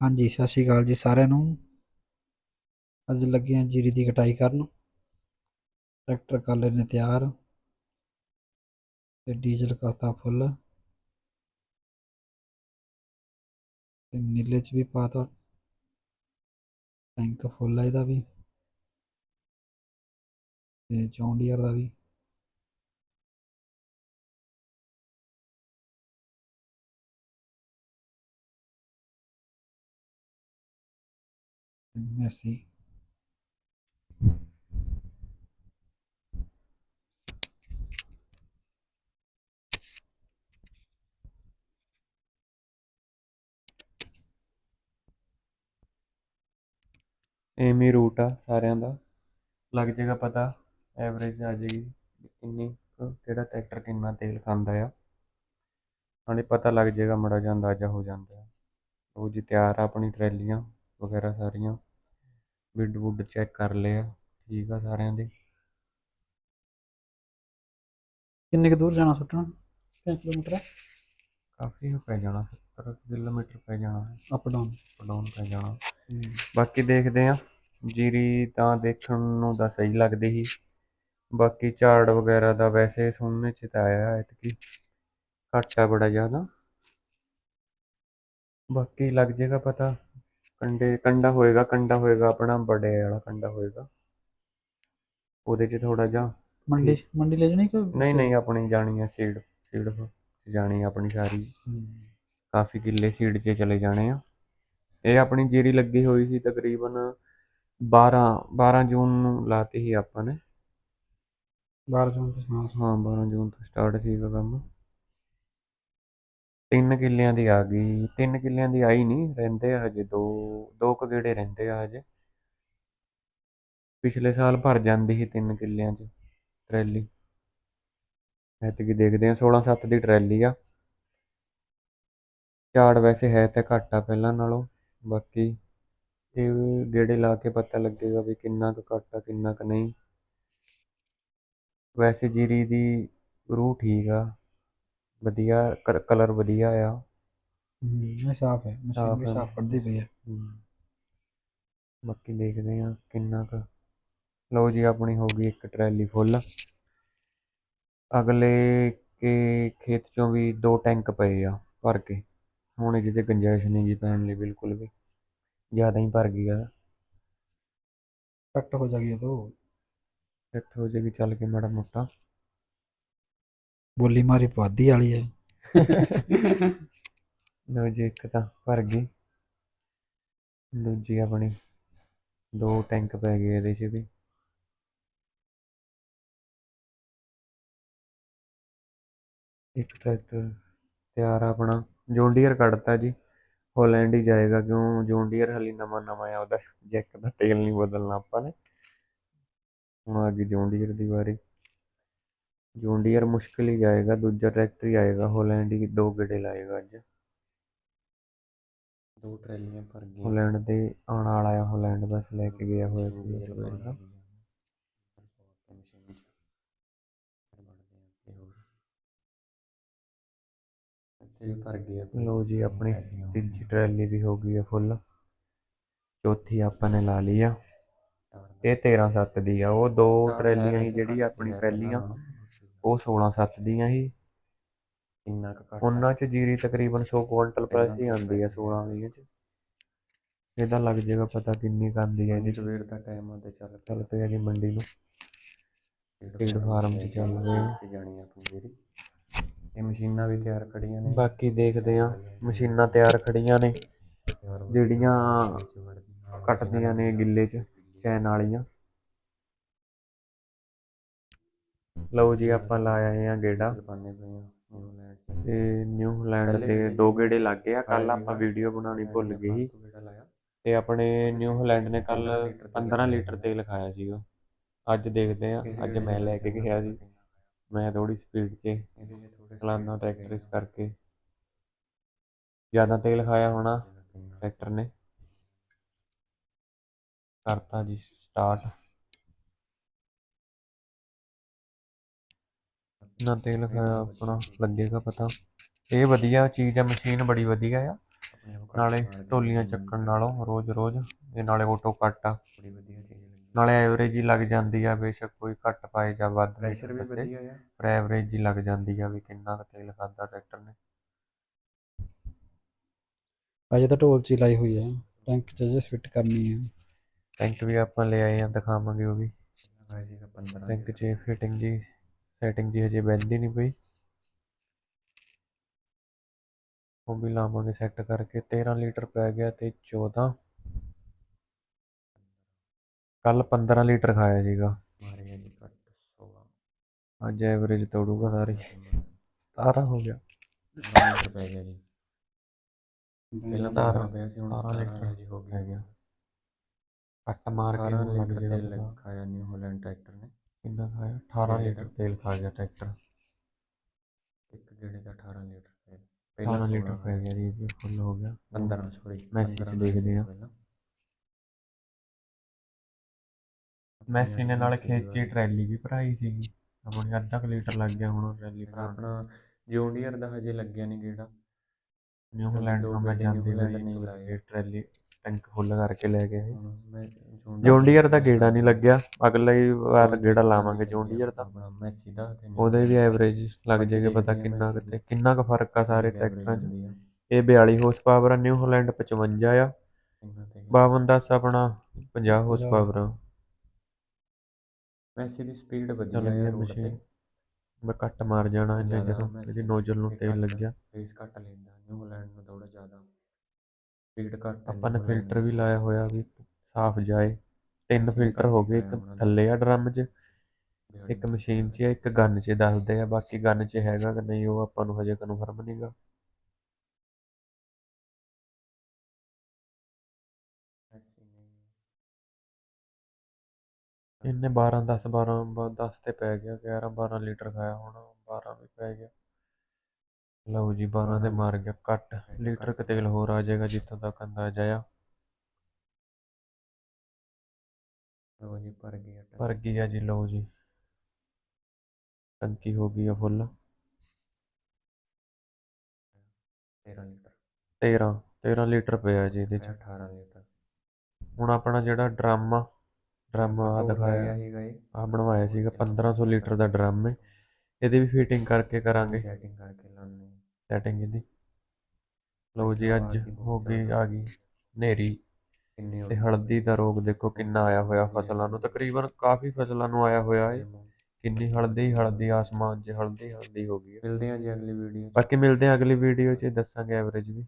ਹਾਂਜੀ, ਸਤਿ ਸ਼੍ਰੀ ਅਕਾਲ ਜੀ ਸਾਰਿਆਂ ਨੂੰ। ਅੱਜ ਲੱਗੇ ਹਾਂ ਜੀਰੀ ਦੀ ਕਟਾਈ ਕਰਨ। ਟਰੈਕਟਰ ਕਰ ਲਏ ਨੇ ਤਿਆਰ ਤੇ ਡੀਜ਼ਲ ਕਰਤਾ ਫੁੱਲ। ਤੇ ਨੀਲੇ ਚ ਵੀ ਪਾਤਾ ਟੈਂਕ ਫੁੱਲ ਹੈ ਇਹਦਾ ਵੀ। ਤੇ ਚੌਂਡੀਅਰ ਦਾ ਵੀ। ਮੈਸੀ ਸੇਮ ਰੂਟ ਆ ਸਾਰਿਆਂ ਦਾ। ਲੱਗ ਜਾਏਗਾ ਪਤਾ ਐਵਰੇਜ ਆ ਜਾਏਗੀ ਕਿੰਨੀ ਕੁ, ਕਿਹੜਾ ਟਰੈਕਟਰ ਕਿੰਨਾ ਤੇਲ ਖਾਂਦਾ ਆ। ਨਾਲੇ ਪਤਾ ਲੱਗ ਜਾਏਗਾ ਮੜਾ ਜਿਹਾ ਅੰਦਾਜ਼ਾ ਹੋ ਜਾਂਦਾ। ਉਹ ਜੀ ਤਿਆਰ ਆ ਆਪਣੀ ਟਰੈਲੀਆਂ ਵਗੈਰਾ ਸਾਰੀਆਂ। ਬਿੱਡ ਬੁੱਡ ਚੈੱਕ ਕਰ ਲਏ ਆ ਠੀਕ ਆ ਸਾਰਿਆਂ ਦੇ। ਕਿੰਨੇ ਕੁ ਦੂਰ ਜਾਣਾ ਸੁੱਟਣਾ? 5 ਕਿਲੋਮੀਟਰ ਕਾਫੀ ਹੋ ਪੈ ਜਾਣਾ 70 ਕਿਲੋਮੀਟਰ ਪੈ ਜਾਣਾ। ਅਪ ਡਾਊਨ ਡਾਊਨ ਪੈ ਜਾਣਾ। ਬਾਕੀ ਦੇਖਦੇ ਆ ਜੀਰੀ ਤਾਂ ਦੇਖਣ ਨੂੰ ਤਾਂ ਸਹੀ ਲੱਗਦੀ ਸੀ। ਬਾਕੀ ਝਾੜ ਵਗੈਰਾ ਦਾ ਵੈਸੇ ਸੁਣਨੇ ਚ ਤਾਂ ਆਇਆ ਐਤਕੀ ਘੱਟ ਆ ਬੜਾ ਜ਼ਿਆਦਾ। ਬਾਕੀ ਲੱਗ ਜਾਏਗਾ ਪਤਾ। ਕੰਡੇ ਕੰਡਾ ਹੋਏਗਾ ਕੰਡਾ ਹੋਏਗਾ ਆਪਣਾ ਬੜੇ ਵਾਲਾ ਕੰਡਾ ਹੋਏਗਾ। ਉਹਦੇ ਚ ਥੋੜਾ ਜਿਹਾ ਮੰਡੀ ਮੰਡੀ ਲੈ ਜਾਣੀ ਕਿ ਨਹੀਂ ਨਹੀਂ ਆਪਣੀ ਜਾਣੀ ਹੈ ਸੀਡ ਸੀਡ ਜਾਣੀ ਆਪਣੀ ਸਾਰੀ। ਕਾਫੀ ਕਿੱਲੇ ਸੀਡ 'ਚ ਚਲੇ ਜਾਣੇ ਆ। ਇਹ ਆਪਣੀ ਜੀਰੀ ਲੱਗੀ ਹੋਈ ਸੀ ਤਕਰੀਬਨ 12 12 ਜੂਨ ਨੂੰ ਲਾਤੀ ਸੀ ਆਪਾਂ ਨੇ। 12 ਜੂਨ ਤੋਂ ਹਾਂ ਹਾਂ 12 ਜੂਨ ਤੋਂ ਸਟਾਰਟ ਸੀਗਾ ਕੰਮ। ਤਿੰਨ ਕਿੱਲਿਆਂ ਦੀ ਆ ਗਈ, ਤਿੰਨ ਕਿੱਲਿਆਂ ਦੀ ਆਈ ਨਹੀਂ, ਰਹਿੰਦੇ ਆ ਹਜੇ ਦੋ ਦੋ ਕੁ ਗੇੜੇ ਰਹਿੰਦੇ ਆ ਹਜੇ। ਪਿਛਲੇ ਸਾਲ ਭਰ ਜਾਂਦੀ ਸੀ ਤਿੰਨ ਕਿੱਲਿਆਂ 'ਚ ਟਰੈਲੀ। ਐਤਕੀ ਦੇਖਦੇ ਆ 16 7 ਦੀ ਟਰੈਲੀ ਆ। ਝਾੜ ਵੈਸੇ ਹੈ ਤਾਂ ਘੱਟ ਆ ਪਹਿਲਾਂ ਨਾਲੋਂ, ਬਾਕੀ ਇਹ ਗੇੜੇ ਲਾ ਕੇ ਪਤਾ ਲੱਗੇਗਾ ਵੀ ਕਿੰਨਾ ਕੁ ਘੱਟ ਆ, ਕਿੰਨਾ ਕੁ ਨਹੀਂ। ਵੈਸੇ ਜੀਰੀ ਦੀ ਰੂਹ ਠੀਕ ਆ ਵਧੀਆ ਕਲਰ ਵਧੀਆ ਆ। ਹੂੰ ਸਾਫ਼ ਹੈ ਮਸ਼ੀਨ ਵੀ ਹੈ। ਸਾਫ਼ ਕੱਢਦੀ ਪਈ ਹੈ। ਹਮ। ਬਾਕੀ ਦੇਖਦੇ ਆ ਕਿੰਨਾ ਕੁ ਲਓ ਜੀ ਆਪਣੀ ਹੋ ਗਈ ਇੱਕ ਟਰੈਲੀ ਫੁੱਲ। ਅਗਲੇ ਕੇ ਖੇਤ ਚੋਂ ਵੀ ਦੋ ਟੈਂਕ ਪਏ ਆ ਭਰ ਕੇ। ਹੁਣ ਇਹਦੇ 'ਚ ਗੁੰਜਾਇਸ਼ ਨਹੀਂ ਜੀ ਪੈਣ ਲਈ ਬਿਲਕੁਲ ਵੀ। ਜ਼ਿਆਦਾ ਹੀ ਭਰ ਗਈ ਆ। ਕੱਟ ਹੋ ਜਾਗੀ ਇਹ ਤੋਂ ਸੈੱਟ ਹੋ ਜਾਏਗੀ ਚੱਲ ਕੇ ਮਾੜਾ ਮੋਟਾ। ਬੋਲੀ ਮਾਰੀ ਪਾਦੀ ਵਾਲੀ ਹੈ ਲਓ ਜੀ ਇੱਕ ਤਾਂ ਭਰ ਗਈ। ਦੂਜੀ ਆਪਣੀ ਦੋ ਟੈਂਕ ਪੈ ਗਏ ਇਹਦੇ 'ਚ ਵੀ। ਇੱਕ ਟਰੈਕਟਰ ਤਿਆਰ ਆ ਆਪਣਾ। ਜੌਂਡੀਅਰ ਕੱਢਤਾ ਜੀ। ਹੋਲੈਂਡ ਹੀ ਜਾਏਗਾ ਕਿਉਂ? ਜੌਂਡੀਅਰ ਹਲੀ ਨਵਾਂ ਨਵਾਂ ਆ, ਉਹਦਾ ਜੈਕ ਦਾ ਤੇਲ ਨਹੀਂ ਬਦਲਣਾ ਆਪਾਂ ਨੇ। ਹੁਣ ਆ ਗਈ ਜੌਂਡੀਅਰ ਦੀ ਵਾਰੀ। ਜੌਂਡੀਅਰ ਮੁਸ਼ਕਿਲ ਹੀ ਜਾਏਗਾ ਦੂਜਾ ਟਰੈਕਟਰ ਹੀ ਆਏਗਾ ਹੋਲੈਂਡ ਹੀ ਦੋ ਗੇੜੇ ਲਾਏਗਾ ਅੱਜ। ਦੋ ਟਰੈਲੀਆਂ ਭਰ ਗਈਆਂ। ਹੋਲੈਂਡ ਦੇ ਆਉਣ ਵਾਲਾ ਆ ਹੋਲੈਂਡ ਬਸ ਲੈ ਕੇ ਗਿਆ ਹੋਇਆ ਸੀ ਸਵੇਰ ਦਾ ਲਓ ਜੀ ਆਪਣੀ ਤੀਜੀ ਟਰੈਲੀ ਵੀ ਹੋ ਗਈ ਆ ਫੁੱਲ। ਚੌਥੀ ਆਪਾਂ ਨੇ ਲਾ ਲਈ ਆ। ਇਹ 13 7 ਦੀ ਆ ਉਹ ਦੋ ਟਰੈਲੀਆਂ ਸੀ ਜਿਹੜੀ ਆਪਣੀ ਪਹਿਲੀਆਂ। ਉਹ 16 7 ਦੀਆਂ ਸੀ। ਉਹਨਾਂ ਚ ਜੀਰੀ ਤਕਰੀਬਨ 100 ਕੁਇੰਟਲ ਪ੍ਰੈਸ ਹੀ ਆਉਂਦੀ ਆ 16 ਵਾਲੀਆਂ ਚ। ਇਹਦਾ ਲੱਗ ਜਾਏਗਾ ਪਤਾ ਕਿੰਨੀ ਕੁ ਆਉਂਦੀ ਹੈ ਇਹਦੀ ਸਵੇਰ ਦਾ ਟਾਈਮ ਆ ਤੇ ਚੱਲ ਚੱਲ ਪਿਆ ਜੀ ਮੰਡੀ ਨੂੰ। ਫੀਡ ਫਾਰਮ ਚ ਚੱਲ ਰਹੇ ਆ ਜਾਣੀ ਆਪਣੀ ਜੀਰੀ ਇਹ ਮਸ਼ੀਨਾਂ ਵੀ ਤਿਆਰ ਖੜੀਆਂ ਨੇ। ਬਾਕੀ ਦੇਖਦੇ ਆ ਮਸ਼ੀਨਾਂ ਤਿਆਰ ਖੜੀਆਂ ਨੇ। ਜਿਹੜੀਆਂ ਕੱਟਦੀਆਂ ਨੇ ਗਿੱਲੇ ਚ ਚੈਨ ਵਾਲੀਆਂ। ਲਓ ਜੀ ਆਪਾਂ ਲਾ ਆਏ ਆ ਗੇੜਾ ਤੇ ਨਿਊ ਹਾਲੈਂਡ ਦੇ ਦੋ ਗੇੜੇ ਲੱਗ ਗਏ ਆ ਕੱਲ ਆਪਾਂ ਵੀਡੀਓ ਬਣਾਉਣੀ ਭੁੱਲ ਗਏ ਸੀ। ਤੇ ਆਪਣੇ ਨਿਊ ਹਾਲੈਂਡ ਨੇ ਕੱਲ 15 ਲੀਟਰ ਤੇਲ ਖਾਇਆ ਸੀਗਾ ਅੱਜ ਦੇਖਦੇ ਆ ਅੱਜ ਮੈਂ ਲੈ ਕੇ ਗਿਆ ਸੀ ਮੈਂ ਥੋੜੀ ਸਪੀਡ 'ਚ ਚਲਾਉਣਾ ਟਰੈਕਟਰ ਇਸ ਕਰਕੇ। ਜ਼ਿਆਦਾ ਤੇਲ ਖਾਇਆ ਹੋਣਾ ਟਰੈਕਟਰ ਨੇ। ਕਰਤਾ ਜੀ ਸਟਾਰਟ ਨਾ ਤੇਲ ਖਾਇਆ ਆਪਣਾ ਲੱਗੇਗਾ ਪਤਾ। ਇਹ ਵਧੀਆ ਚੀਜ਼ ਆ ਮਸ਼ੀਨ ਬੜੀ ਵਧੀਆ ਆ। ਨਾਲੇ ਢੋਲੀਆਂ ਚੱਕਣ ਨਾਲੋਂ ਰੋਜ਼ ਰੋਜ਼ ਇਹ ਨਾਲੇ ਆਟੋ ਕੱਟ ਆ। ਬੜੀ ਵਧੀਆ ਚੀਜ਼ ਲੱਗੀ। ਨਾਲੇ ਐਵਰੇਜ ਹੀ ਲੱਗ ਜਾਂਦੀ ਆ ਬੇਸ਼ੱਕ ਕੋਈ ਘੱਟ ਪਾਏ ਜਾਂ ਵੱਧ ਪ੍ਰੈਸ਼ਰ ਵੀ ਵਧੀਆ ਆ। ਪਰ ਐਵਰੇਜ ਹੀ ਲੱਗ ਜਾਂਦੀ ਆ ਵੀ ਕਿੰਨਾ ਕੁ ਤੇਲ ਖਾਦਾ ਟਰੈਕਟਰ ਨੇ। ਅਜੇ ਤਾਂ ਢੋਲ 'ਚ ਹੀ ਲਾਈ ਹੋਈ ਹੈ ਟੈਂਕ 'ਚ ਜੇ ਫਿੱਟ ਕਰਨੀ ਹੈ ਟੈਂਕ ਵੀ ਆਪਾਂ ਲੈ ਆਏ ਆ ਦਿਖਾਵਾਂਗੇ ਉਹ ਵੀ। ਲਗਾਇਆ ਸੀਗਾ 15 ਟੈਂਕ 'ਚ ਫਿਟਿੰਗ ਜੀ। ਸੈਟਿੰਗ ਜੀ ਹਜੇ ਬੈਂਦੀ ਨਹੀਂ ਪਈ। ਉਹ ਵੀ ਲਾਵਾਂਗੇ ਸੈੱਟ ਕਰਕੇ। 13 ਲੀਟਰ ਪੈ ਗਿਆ ਤੇ 14 ਕੱਲ 15 ਲੀਟਰ ਖਾਇਆ ਸੀਗਾ। ਮਾਰੇ ਜੀ ਘੱਟ 16 ਅੱਜ ਐਵਰੇਜ ਤੋੜੂਗਾ ਸਾਰੀ। 17 ਹੋ ਗਿਆ। ਲੀਟਰ ਪੈ ਗਿਆ ਜੀ। ਪਹਿਲਾਂ ਸਤਾਰਾਂ- 15 ਪਿਆ ਸੀ ਹੁਣ 17 17 ਲੀਟਰ ਜੀ ਹੋ ਗਿਆ। ਗਿਆ। ਕੱਟ ਮਾਰ ਕੇ 18 ਹੁਣ ਲੱਗ ਜਾਏਗਾ। ਖਾਇਆ ਨਿਊ ਹਾਲੈਂਡ ਟਰੈਕਟਰ ਨੇ। ਕਿੰਨਾ ਖਾਇਆ? 18 ਲੀਟਰ ਤੇਲ ਖਾ ਗਿਆ ਟਰੈਕਟਰ। ਇੱਕ ਗੇੜੇ ਦਾ 18 ਲੀਟਰ ਤੇਲ। 18 ਲੀਟਰ ਪੈ ਗਿਆ ਜੀ ਜੀ ਫੁੱਲ ਹੋ ਗਿਆ। 15 ਸੌਰੀ ਮੈਸੀ 'ਚ ਦੇਖਦੇ ਆ। ਮੈਸੀ ਨੇ ਨਾਲ ਖੇਚੀ ਟਰੈਲੀ ਵੀ ਭਰਾਈ ਸੀਗੀ। ਆਪਣੀ ਅੱਧਾ ਲੀਟਰ ਲੱਗ ਗਿਆ ਹੁਣ ਟਰੈਲੀ ਭਰਾਉਣ ਆਪਣਾ ਜੋਂਡੀਅਰ ਦਾ ਹਜੇ ਲੱਗਿਆ ਨਹੀਂ ਗੇੜਾ। ਨਿਊ ਹਾਲੈਂਡ ਦੋ ਨੂੰ ਮੈਂ ਜਾਂਦੀ ਵਾਰੀ ਟਰੈਲੀ ਟੈਂਕ ਫੁੱਲ ਕਰਕੇ ਲੈ ਗਏ ਜੌਂਡੀਅਰ ਦਾ ਗੇੜਾ ਨਹੀਂ ਲੱਗਿਆ। ਅਗਲਾ ਵਾਰ ਗੇੜਾ ਲਾਵਾਂਗੇ ਜੌਂਡੀਅਰ ਦਾ। ਮੈਸੀ ਦਾ ਤੇ ਉਹਦੇ ਵੀ ਐਵਰੇਜ ਲੱਗ ਜਾਏਗਾ ਪਤਾ ਕਿੰਨਾ ਕਿਤੇ ਕਿੰਨਾ ਕੁ ਫ਼ਰਕ ਆ ਸਾਰੇ ਟਰੈਕਟਰਾਂ 'ਚ। ਇਹ 42 ਹਾਰਸ ਪਾਵਰ ਆ ਨਿਊ ਹਾਲੈਂਡ 55 ਆ। ਇਹਨਾਂ ਤੇ 52 10 ਆਪਣਾ 50 ਹਾਰਸ ਪਾਵਰ ਆ। ਮੈਸੀ ਦੀ ਸਪੀਡ ਵਧੀਆ ਹੈ ਰੋਡ ਮਸ਼ੀਨ। ਤੇ ਮੈਂ ਕੱਟ ਮਾਰ ਜਾਣਾ ਜ਼ਿਆਦਾ ਜਦੋਂ ਇਹਦੀ ਨੋਜ਼ਲ ਨੂੰ ਤੇਲ ਲੱਗਿਆ। ਫੇਸ ਘੱਟ ਲੈਂਦਾ। ਨਿਊ ਹਾਲੈਂਡ ਨੂੰ ਥੋੜਾ ਜ਼ਿਆਦਾ। ਸਪੀਡ ਘੱਟ ਆਪਾਂ ਨੇ ਫਿਲਟਰ ਵੀ। ਲਾਇਆ ਹੋਇਆ ਵੀ ਸਾਫ਼ ਜਾਏ ਤਿੰਨ ਫਿਲਟਰ ਹੋ ਗਏ ਇੱਕ। ਥੱਲੇ ਆ ਡਰਮ 'ਚ ਇੱਕ ਮਸ਼ੀਨ 'ਚ ਇੱਕ ਗਨ 'ਚ ਦੱਸਦੇ ਆ ਬਾਕੀ ਗਨ 'ਚ ਹੈਗਾ ਕਿ ਨਹੀਂ ਉਹ ਆਪਾਂ ਨੂੰ ਹਜੇ ਕਨਫਰਮ ਨਹੀਂਗਾ ਇਹਨੇ 12 10 12 10 ਤੇ ਪੈ ਗਿਆ 11 12 ਲੀਟਰ ਖਾਇਆ ਹੋਣਾ 12 ਵੀ ਪੈ ਗਿਆ ਲਓ ਜੀ 12 ਤੇ ਮਾਰ ਗਿਆ ਕੱਟ ਲੀਟਰ ਕ ਤੇਲ ਹੋਰ ਆ ਜਾਏਗਾ ਜਿੱਥੋਂ ਤੱਕ ਅੰਦਾਜ਼ਾ ਆ। ਲੋ ਜੀ ਭਰ ਗਿਆ। ਭਰ ਗਈ ਆ ਜੀ ਲਓ ਜੀ। ਟੰਕੀ ਹੋ ਗਈ ਆ ਫੁੱਲ। 13 ਲੀਟਰ। 13 13 ਲੀਟਰ ਪਿਆ ਜੀ ਇਹਦੇ 'ਚ। 18 ਲੀਟਰ। ਹੁਣ ਆਪਣਾ ਜਿਹੜਾ ਡਰਮ ਆ ਡਰਮ ਆ ਦਿਖਾਇਆ। ਸੀਗਾ ਇਹ ਆ ਬਣਵਾਇਆ ਸੀਗਾ 1500 ਲੀਟਰ ਦਾ ਡਰਮ ਹੈ ਇਹਦੀ ਵੀ ਫਿਟਿੰਗ ਕਰਕੇ ਕਰਾਂਗੇ। ਸੈਟਿੰਗ ਕਰਕੇ ਲਾਣੇ ਸੈਟਿੰਗ ਇਹਦੀ। ਲਓ ਜੀ ਅੱਜ ਹੋ ਗਈ ਆ ਗਈ ਹੋ ਤੇ? ਹਲਦੀ ਦਾ ਰੋਗ ਦੇਖੋ ਕਿੰਨਾ ਆਇਆ ਹੋਇਆ ਫਸਲਾਂ ਨੂੰ ਤਕਰੀਬਨ ਕਾਫੀ ਫਸਲਾਂ ਨੂੰ ਆਇਆ ਹੋਇਆ ਏ ਕਿੰਨੀ ਹਲਦੀ ਹਲਦੀ ਆਸਮਾਨ 'ਚ ਹਲਦੀ ਹਲਦੀ ਹੋ ਗਈ ਹੈ। ਮਿਲਦੇ ਹਾਂ ਜੀ ਅਗਲੀ ਵੀਡੀਓ ਬਾਕੀ ਮਿਲਦੇ ਹਾਂ ਅਗਲੀ ਵੀਡੀਓ 'ਚ ਦੱਸਾਂਗੇ ਐਵਰੇਜ ਵੀ।